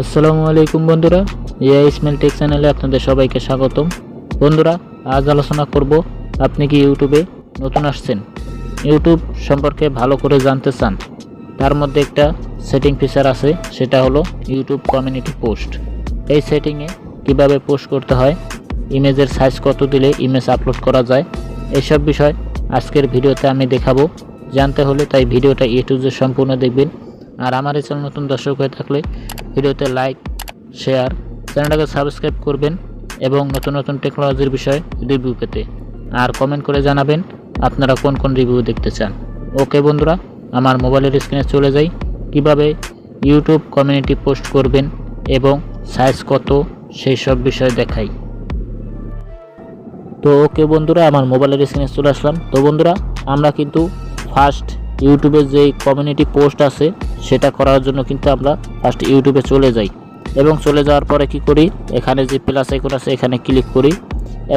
আসসালামু আলাইকুম বন্ধুরা ইয়া ইসমাইল টেক চ্যানেলে আপনাদের সবাইকে স্বাগতম। বন্ধুরা, আজ আলোচনা করব, আপনি কি ইউটিউবে নতুন আসছেন? ইউটিউব সম্পর্কে ভালো করে জানতে চান, তার মধ্যে একটা সেটিং ফিচার আছে, সেটা হলো ইউটিউব কমিউনিটি পোস্ট এই সেটিংয়ে কীভাবে পোস্ট করতে হয়, ইমেজের সাইজ কত দিলে ইমেজ আপলোড করা যায় এইসব বিষয় আজকের ভিডিওতে আমি দেখাবো। জানতে হলে তাই ভিডিওটা ইউটিউবে সম্পূর্ণ দেখবেন। আর আমার এই চ্যানেল নতুন দর্শক হয়ে থাকলে ভিডিওতে লাইক, শেয়ার, চ্যানেলটাকে সাবস্ক্রাইব করবেন এবং নতুন নতুন টেকনোলজির বিষয়ে রিভিউ পেতে। আর কমেন্ট করে জানাবেন আপনারা কোন কোন রিভিউ দেখতে চান। ওকে বন্ধুরা, আমার মোবাইলের স্ক্রিনে চলে যাই। কীভাবে ইউটিউব কমিউনিটি পোস্ট করবেন এবং সাইজ কত সেই সব বিষয় দেখাই। তো ওকে বন্ধুরা, আমার মোবাইলের স্ক্রিনে চলে আসলাম। তো বন্ধুরা, আমরা কিন্তু ফার্স্ট ইউটিউবের যেই কমিউনিটি পোস্ট আছে সেটা করার জন্য কিন্তু আমরা ফার্স্ট ইউটিউবে চলে যাই। এবং চলে যাওয়ার পরে কি করি? এখানে যে প্লাস আইকন আছে, এখানে ক্লিক করি।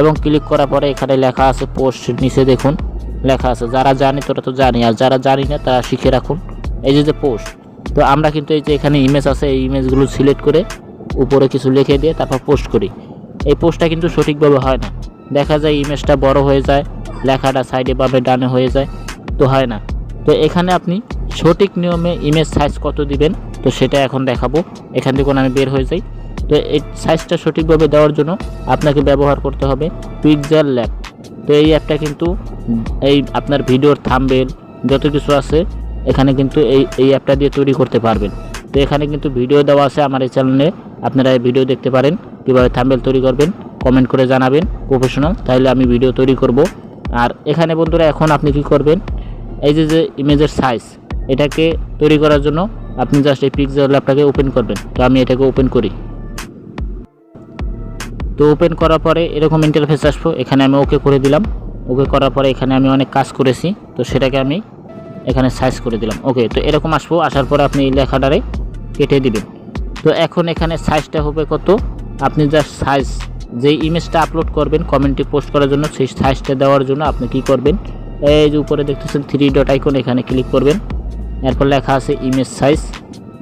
এবং ক্লিক করার পরে এখানে লেখা আছে পোস্ট নিচে দেখুন। লেখা আছে, যারা জানি তোরা তো জানি, আর যারা জানি না, তারা শিখে রাখুন। এই যে যে পোস্ট তো আমরা কিন্তু এই যে এখানে ইমেজ আছে, এই ইমেজগুলো সিলেক্ট করে উপরে কিছু লিখে দিয়ে তারপর পোস্ট করি। এই পোস্টটা কিন্তু সঠিকভাবে হয় না। দেখা যায় ইমেজটা বড় হয়ে যায়, লেখাটা সাইডে বামে ডানে হয়ে যায়, তো হয় না। তো এখানে আপনি সঠিক নিয়মে ইমেজ সাইজ কত দিবেন? তো সেটা এখন দেখাবো। এখান থেকে আমি বের হয়ে যাই। তো এই সাইজটা সঠিকভাবে দেওয়ার জন্য আপনাকে ব্যবহার করতে হবে পিকজার ল্যাব তো এই অ্যাপটা কিন্তু এই আপনার ভিডিওর থামবেল যত কিছু আছে, এখানে কিন্তু এই এই অ্যাপটা দিয়ে তৈরি করতে পারবেন। তো এখানে কিন্তু ভিডিও দেওয়া আছে আমার এই চ্যানেলে আপনারা এই ভিডিও দেখতে পারেন, কীভাবে থাম্বেল তৈরি করবেন কমেন্ট করে জানাবেন প্রফেশনাল তাহলে আমি ভিডিও তৈরি করব। আর এখানে বন্ধুরা, এখন আপনি কি করবেন? এই যে যে ইমেজের সাইজ এটাকে তৈরি করার জন্য আপনি জাস্ট এই পিক্সেল ল্যাপটাকে ওপেন করবেন। তো আমি এটাকে ওপেন করি। তো ওপেন করার পরে এরকম ইন্টারফেস আসব। এখানে আমি ওকে করে দিলাম। ওকে করার পরে এখানে আমি অনেক কাজ করেছি। তো সেটাকে আমি এখানে সাইজ করে দিলাম। ওকে তো এরকম আসব। আসার পরে আপনি এই লেখাটারে কেটে দিবেন। তো এখন এখানে সাইজটা হবে কত? আপনি জাস্ট সাইজ যে ইমেজটা আপলোড করবেন কমেন্টে পোস্ট করার জন্য, সেই সাইজটা দেওয়ার জন্য আপনি কি করবেন? এই যে উপরে দেখতেছেন থ্রি ডট আইকন এখানে ক্লিক করবেন। এরপর লেখা আছে ইমেজ সাইজ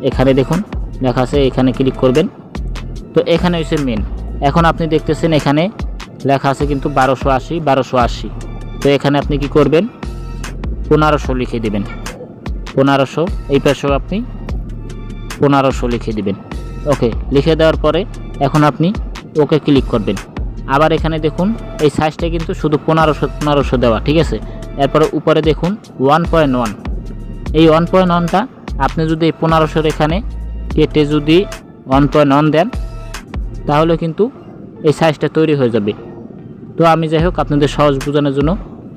এখানে দেখুন, লেখা আছে এখানে ক্লিক করবেন। তো এখানে হচ্ছে মেন এখন আপনি দেখতেছেন এখানে লেখা আছে কিন্তু বারোশো আশি বারোশো আশি। তো এখানে আপনি কি করবেন? পনেরোশো লিখে দিবেন। পনেরোশো, এই পাশেও আপনি পনেরোশো লিখে দিবেন। ওকে, লিখে দেওয়ার পরে এখন আপনি ওকে ক্লিক করবেন। আবার এখানে দেখুন, এই সাইজটা কিন্তু শুধু পনেরোশো পনেরোশো দেওয়া, ঠিক আছে? এরপরে উপরে দেখুন ওয়ান পয়েন্ট ওয়ান এই ওয়ান পয়েন্ট ওয়ানটা আপনি যদি এই পনেরোশোর এখানে কেটে যদি ওয়ান পয়েন্ট ওয়ান দেন, তাহলে কিন্তু এই সাইজটা তৈরি হয়ে যাবে। তো আমি যাই হোক, আপনাদের সহজ বোঝানোর জন্য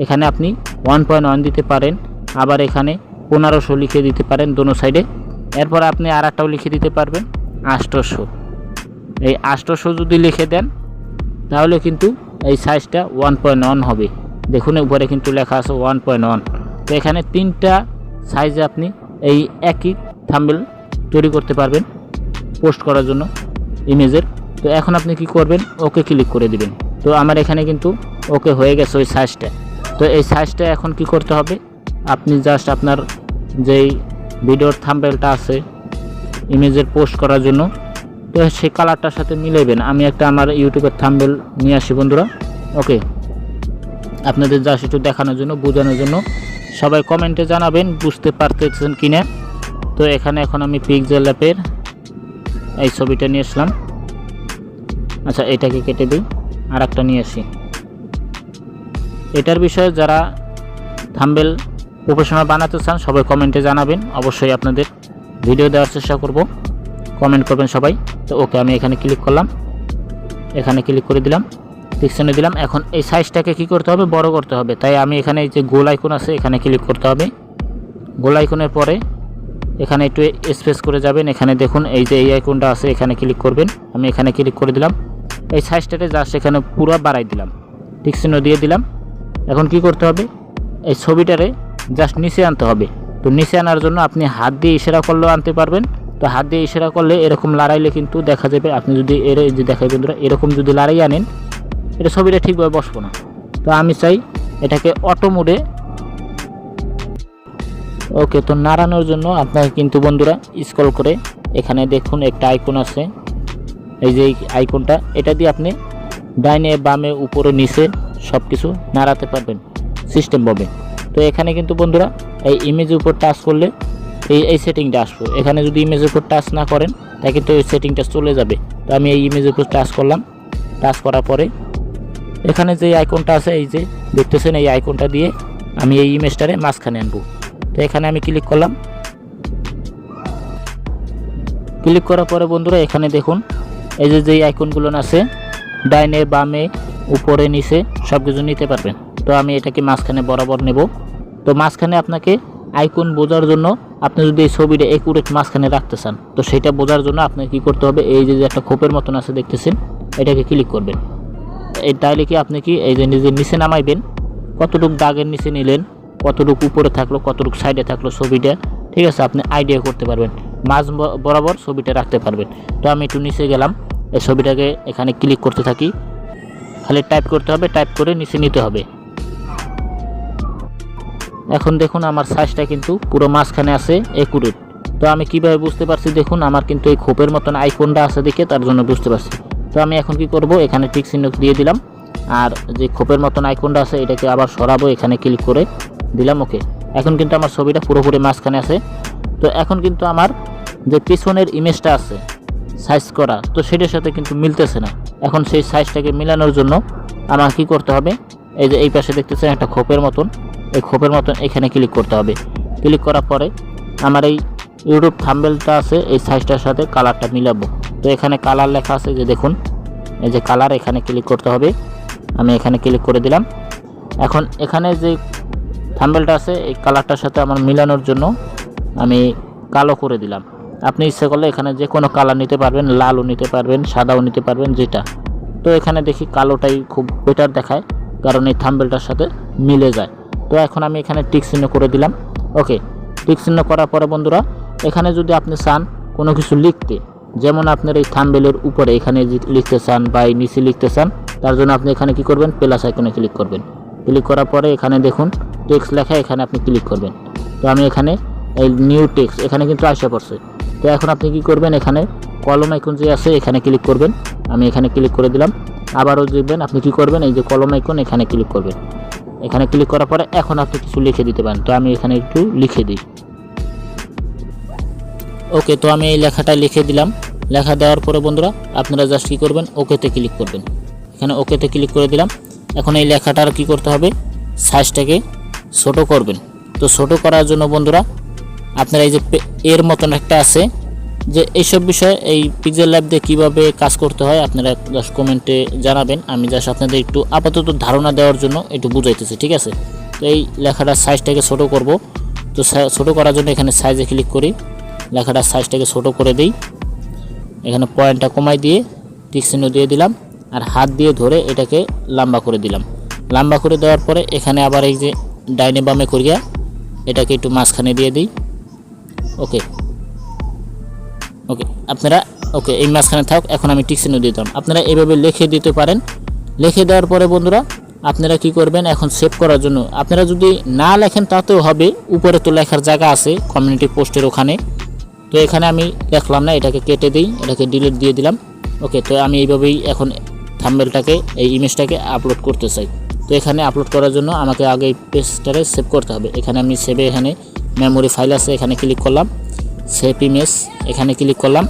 এখানে আপনি ওয়ান পয়েন্ট ওয়ান দিতে পারেন, আবার এখানে পনেরোশো লিখে দিতে পারেন দোনো সাইডে এরপর আপনি আর একটাও লিখে দিতে পারবেন আষ্টশো এই আষ্টশো যদি লিখে দেন, তাহলে কিন্তু এই সাইজটা ওয়ান পয়েন্ট ওয়ান হবে। দেখুন, উপরে কিন্তু লেখা আছে ওয়ান পয়েন্ট ওয়ান তো এখানে তিনটা সাইজে আপনি এই একই থাম্বেল তৈরি করতে পারবেন পোস্ট করার জন্য ইমেজের। তো এখন আপনি কি করবেন? ওকে ক্লিক করে দিবেন। তো আমার এখানে কিন্তু ওকে হয়ে গেছে ওই সাইজটা। তো এই সাইজটা এখন কি করতে হবে? আপনি জাস্ট আপনার যেই ভিডিওর থাম্বেলটা আছে ইমেজের পোস্ট করার জন্য, তো সেই কালারটার সাথে মিলাইবেন। আমি একটা আমার ইউটিউবের থাম্বেল নিয়ে আসি বন্ধুরা। ওকে। আপনাদের জাস্ট একটু দেখানোর জন্য, বোঝানোর জন্য সবাই কমেন্টে জানাবেন, বুঝতে পারতেছেন কিনা। তো এখানে এখন আমি পিকজেল অ্যাপের এই ছবিটা নিয়ে আসলাম। আচ্ছা এটাকে কেটে দিই আর একটা নিয়ে আসি। এটার বিষয়ে যারা থাম্বেল প্রফেশনাল বানাতে চান, সবাই কমেন্টে জানাবেন। অবশ্যই আপনাদের ভিডিও দেওয়ার চেষ্টা করব। কমেন্ট করবেন সবাই। তো ওকে আমি এখানে ক্লিক করলাম। এখানে ক্লিক করে দিলাম। পিক্সনে দিলাম। এখন এই সাইজটাকে কি করতে হবে? বড় করতে হবে। তাই আমি এখানে এই যে গোল আইকন আছে, এখানে ক্লিক করতে হবে। গোল আইকনের পরে এখানে একটু স্পেস করে যাবেন। এখানে দেখুন, এই যে এই আইকনটা আছে, এখানে ক্লিক করবেন। আমি এখানে ক্লিক করে দিলাম। এই সাইজটাতে জাস্ট এখানে পুরো বাড়াই দিলাম। ঠিক চিহ্ন দিয়ে দিলাম। এখন কি করতে হবে? এই ছবিটারে জাস্ট নিচে আনতে হবে। তো নিচে আনার জন্য আপনি হাত দিয়ে ইশারা করলেও আনতে পারবেন। তো হাত দিয়ে ইশারা করলে এরকম লড়াইলে কিন্তু দেখা যাবে, আপনি যদি এর যে দেখাই বন্ধুরা, এরকম যদি লড়াই আনেন এটা ছবিটা ঠিকভাবে বসবো না। তো আমি চাই এটাকে অটো মোডে ওকে তো নাড়ানোর জন্য আপনাকে কিন্তু বন্ধুরা স্ক্রল করে এখানে দেখুন একটা আইকন আছে। এই যে আইকনটা এটা দিয়ে আপনি ডাইনে, বামে, উপরে, নিচে সব কিছু নাড়াতে পারবেন সিস্টেম পাবে তো এখানে কিন্তু বন্ধুরা এই ইমেজের উপর টাচ করলে এই এই সেটিংটা আসবে। এখানে যদি ইমেজের উপর টাচ না করেন তাই কিন্তু ওই সেটিংটা চলে যাবে। তো আমি এই ইমেজের উপর টাচ করলাম। টাচ করার পরে এখানে যে আইকনটা আছে, এই যে দেখতেছেন, এই আইকনটা দিয়ে আমি এই ইমেজটারে মাঝখানে আনব। তো এখানে আমি ক্লিক করলাম। ক্লিক করার পরে বন্ধুরা, এখানে দেখুন, এই যে যেই আইকনগুলো আছে, ডাইনে, বামে, উপরে, নিচে সব কিছু নিতে পারবেন। তো আমি এটাকে মাঝখানে বরাবর নেব। তো মাঝখানে আপনাকে আইকন বোঝার জন্য আপনি যদি এই ছবিটা একুরেট মাঝখানে রাখতে চান, তো সেটা বোঝার জন্য আপনাকে কী করতে হবে, এই যে একটা খোপের মতন আছে, দেখতেছেন, এটাকে ক্লিক করবেন। এই তাইলে কি আপনি কি এই যে নিজের নিচে নামাইবেন? কতটুক দাগের নিচে নিলেন, কতটুকু উপরে থাকল, কতটুক সাইডে থাকল ছবিটা, ঠিক আছে? আপনি আইডিয়া করতে পারবেন। মাঝ বরাবর ছবিটা রাখতে পারবেন। তো আমি একটু নিচে গেলাম। এই ছবিটাকে এখানে ক্লিক করতে থাকি। খালি টাইপ করতে হবে টাইপ করে নিচে নিতে হবে। এখন দেখুন আমার সাইজটা কিন্তু পুরো মাঝখানে আছে একুরেট তো আমি কীভাবে বুঝতে পারছি? দেখুন, আমার কিন্তু এই খোপের মতন আইকনটা আছে দেখে, তার জন্য বুঝতে পারছি। তো আমি এখন কি করব? এখানে টিক চিহ্ন দিয়ে দিলাম। আর যে খোপের মতন আইকনটা আছে, এটাকে আবার সরাবো, এখানে ক্লিক করে দিলাম, ওকে। এখন কিন্তু আমার ছবিটা পুরোপুরি মাঝখানে আছে। তো এখন কিন্তু আমার যে পিছনের ইমেজটা আছে সাইজ করা, তো সেটার সাথে কিন্তু মিলতেছে না। এখন সেই সাইজটাকে মিলানোর জন্য আমার কি করতে হবে? এই যে এই পাশে দেখতেছেন একটা খোপের মতন। এই খোপের মতন এখানে ক্লিক করতে হবে। ক্লিক করার পরে আমার এই ইউটিউব থাম্বেলটা আছে, এই সাইজটার সাথে কালারটা মিলাবো। তো এখানে কালার লেখা আছে, যে দেখুন এই যে কালার এখানে ক্লিক করতে হবে। আমি এখানে ক্লিক করে দিলাম। এখন এখানে যে থাম্বেলটা আছে, এই কালারটার সাথে আমার মিলানোর জন্য আমি কালো করে দিলাম। আপনি ইচ্ছে করলে এখানে যে কোনো কালার নিতে পারবেন, লালও নিতে পারবেন, সাদাও নিতে পারবেন, যেটা। তো এখানে দেখি কালোটাই খুব বেটার দেখায়, কারণ এই থাম্বেলটার সাথে মিলে যায়। তো এখন আমি এখানে টিক চিহ্ন করে দিলাম। ওকে টিক চিহ্ন করার পরে বন্ধুরা, এখানে যদি আপনি চান কোনো কিছু লিখতে যেমন আপনার এই থাম্বেলের উপরে এখানে লিখতে চান বা এই নিচে লিখতে চান, তার জন্য আপনি এখানে কি করবেন? প্লাস আইকনে ক্লিক করবেন। ক্লিক করার পরে এখানে দেখুন টেক্সট লেখা, এখানে আপনি ক্লিক করবেন। তো আমি এখানে এই নিউ টেক্সট এখানে কিন্তু আসা পড়ছে। তো এখন আপনি কি করবেন? এখানে কলম আইকন যে আছে, এখানে ক্লিক করবেন। আমি এখানে ক্লিক করে দিলাম। আবারও দেখবেন, আপনি কি করবেন? এই যে কলম আইকন এখানে ক্লিক করবেন। এখানে ক্লিক করার পরে এখন আপনি কিছু লিখে দিতে পারেন। তো আমি এখানে একটু লিখে দিই। ওকে তো আমি এই লেখাটা লিখে দিলাম। লেখা দেওয়ার পরে বন্ধুরা, আপনারা জাস্ট কী করবেন ওকেতে ক্লিক করবেন। এখানে ওকেতে ক্লিক করে দিলাম। এখন এই লেখাটার কি করতে হবে? সাইজটাকে ছোটো করবেন। তো ছোট করার জন্য বন্ধুরা, আপনারা এই যে এর মতন একটা আছে যে এইসব বিষয়ে এই পিক্সেল ল্যাব দিয়ে কীভাবে কাজ করতে হয়, আপনারা জাস্ট কমেন্টে জানাবেন। আমি জাস্ট আপনাদের একটু আপাতত ধারণা দেওয়ার জন্য একটু বুঝাইতেছি, ঠিক আছে? তো এই লেখাটার সাইজটাকে ছোট করব। তো ছোট করার জন্য এখানে সাইজে ক্লিক করি। লেখাটার সাইজটাকে ছোট করে দিই। এখানে পয়েন্টটা কমাই দিয়ে টিক দিয়ে দিলাম আর হাত দিয়ে ধরে এটাকে লম্বা করে দিলাম। লম্বা করে দেওয়ার পরে এখানে আবার এই যে ডাইনে বামে করিয়া এটাকে একটু মাঝখানে দিয়ে দিই। ওকে। ওকে, আপনারা, ওকে, এই মাঝখানে থাক, এখন আমি টিক দিয়ে দিলাম। আপনারা এভাবে লিখে দিতে পারেন। লিখে দেওয়ার পরে বন্ধুরা, আপনারা কি করবেন? এখন সেভ করার জন্য। আপনারা যদি না লেখেন, তাতেও হবে। উপরে তো লেখার জায়গা আছে কমিউনিটি পোস্টের ওখানে। তো এখানে আমি দেখলাম না, এটাকে কেটে দিই, এটাকে ডিলিট দিয়ে দিলাম। ওকে তো আমি এইভাবেই এখন থাম্বেলটাকে এই ইমেজটাকে আপলোড করতে চাই। তো এখানে আপলোড করার জন্য আমাকে আগে এই পেজটারে সেভ করতে হবে। এখানে আমি সেভে এখানে মেমোরি ফাইল আছে, এখানে ক্লিক করলাম। সেভ ইমেজ এখানে ক্লিক করলাম।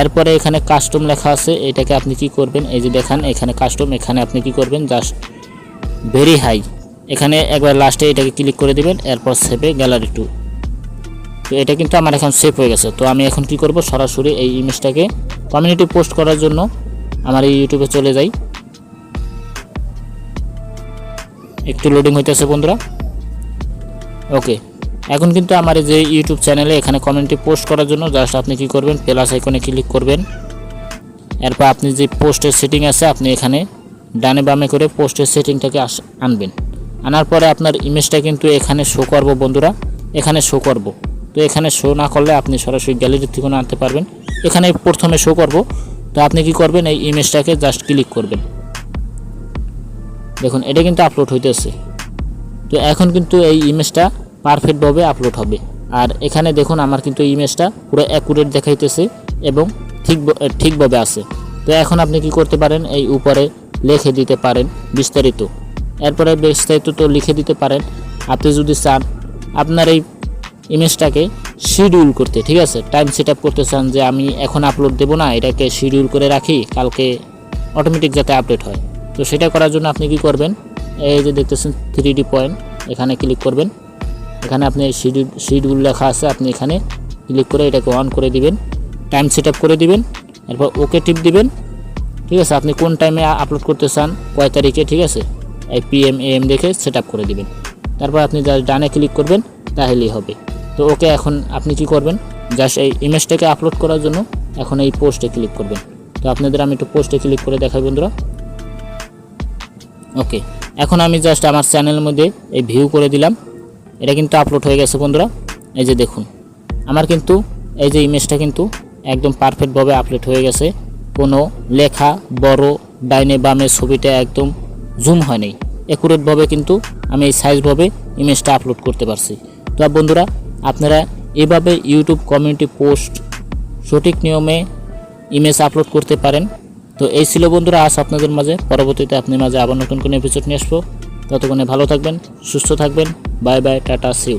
এরপরে এখানে কাস্টম লেখা আছে, এটাকে আপনি কি করবেন? এই যে দেখান, এখানে কাস্টম এখানে আপনি কি করবেন? জাস্ট ভেরি হাই এখানে একবার লাস্টে এটাকে ক্লিক করে দিবেন, এরপর সেভে গ্যালারি টু তো এটা কিন্তু আমার এখন সেভ হয়ে গেছে। তো আমি এখন কি করব? সরাসরি এই ইমেজটাকে কমিউনিটি পোস্ট করার জন্য আমার এই ইউটিউবে চলে যাই। একটু লোডিং হইতেছে বন্ধুরা। ওকে এখন কিন্তু আমার যে ইউটিউব চ্যানেলে এখানে কমিউনিটি পোস্ট করার জন্য জাস্ট আপনি কি করবেন? প্লাস আইকনে ক্লিক করবেন। এরপর আপনি যে পোস্টের সেটিং আছে, আপনি এখানে ডানে বামে করে পোস্টের সেটিংটাকে আনবেন। আনার পরে আপনার ইমেজটা কিন্তু এখানে শো করব বন্ধুরা। এখানে শো করব। তো এখানে শো না করলে আপনি সরাসরি গ্যালারি থেকে আনতে পারবেন। এখানে প্রথমে শো করব। তো আপনি কি করবেন? এই ইমেজটাকে জাস্ট ক্লিক করবেন। দেখুন, এটা কিন্তু আপলোড হইতেছে। তো এখন কিন্তু এই ইমেজটা পারফেক্টভাবে আপলোড হবে। আর এখানে দেখুন, আমার কিন্তু ইমেজটা পুরো অ্যাকুরেট দেখাইতেছে এবং ঠিক ঠিকভাবে আছে। তো এখন আপনি কি করতে পারেন? এই উপরে লিখে দিতে পারেন বিস্তারিত। এরপরে বিস্তারিত তো লিখে দিতে পারেন। আপনি যদি চান, আপনার এই ইমেজটাকে শিডিউল করতে, ঠিক আছে? টাইম সেট করতে চান যে আমি এখন আপলোড দেবো না, এটাকে শিডিউল করে রাখি, কালকে অটোমেটিক যাতে আপডেট হয়। তো সেটা করার জন্য আপনি কি করবেন? এই যে দেখতেছেন থ্রি ডি পয়েন্ট এখানে ক্লিক করবেন। এখানে আপনি শিডিউল শিডিউল লেখা আছে, আপনি এখানে ক্লিক করে এটাকে অন করে দিবেন। টাইম সেট করে দিবেন, এরপর ওকে টিপ দিবেন। ঠিক আছে? আপনি কোন টাইমে আপলোড করতে চান, কয় তারিখে, ঠিক আছে? এই পিএম এম দেখে সেট করে দিবেন। তারপর আপনি ডানে ক্লিক করবেন, তাহলেই হবে। তো ওকে এখন আপনি কি করবেন? জাস্ট এই ইমেজটাকে আপলোড করার জন্য এখন এই পোস্টে ক্লিক করবেন। তো আপনাদের আমি একটু পোস্টে ক্লিক করে দেখাই বন্ধুরা। ওকে এখন আমি জাস্ট আমার চ্যানেলের মধ্যে এই ভিউ করে দিলাম। এটা কিন্তু আপলোড হয়ে গেছে বন্ধুরা। এই যে দেখুন, আমার কিন্তু এই যে ইমেজটা কিন্তু একদম পারফেক্টভাবে আপলোড হয়ে গেছে। কোনো লেখা, বড়, ডাইনে বামে ছবিটা একদম জুম হয় নাই। অ্যাকুরেটভাবে কিন্তু আমি এই সাইজভাবে ইমেজটা আপলোড করতে পারছি। তো বন্ধুরা আপনারা এভাবে ইউটিউব কমিউনিটি পোস্ট সঠিক নিয়মে ইমেজ আপলোড করতে পারেন। তো এই ছিল বন্ধুরা, আজ আপনাদের মাঝে, পরবর্তীতে আপনি মাঝে আবার নতুন কোনো এপিসোড নিয়ে আসব। ততক্ষণে ভালো থাকবেন, সুস্থ থাকবেন বাই বাই টাটা সিউ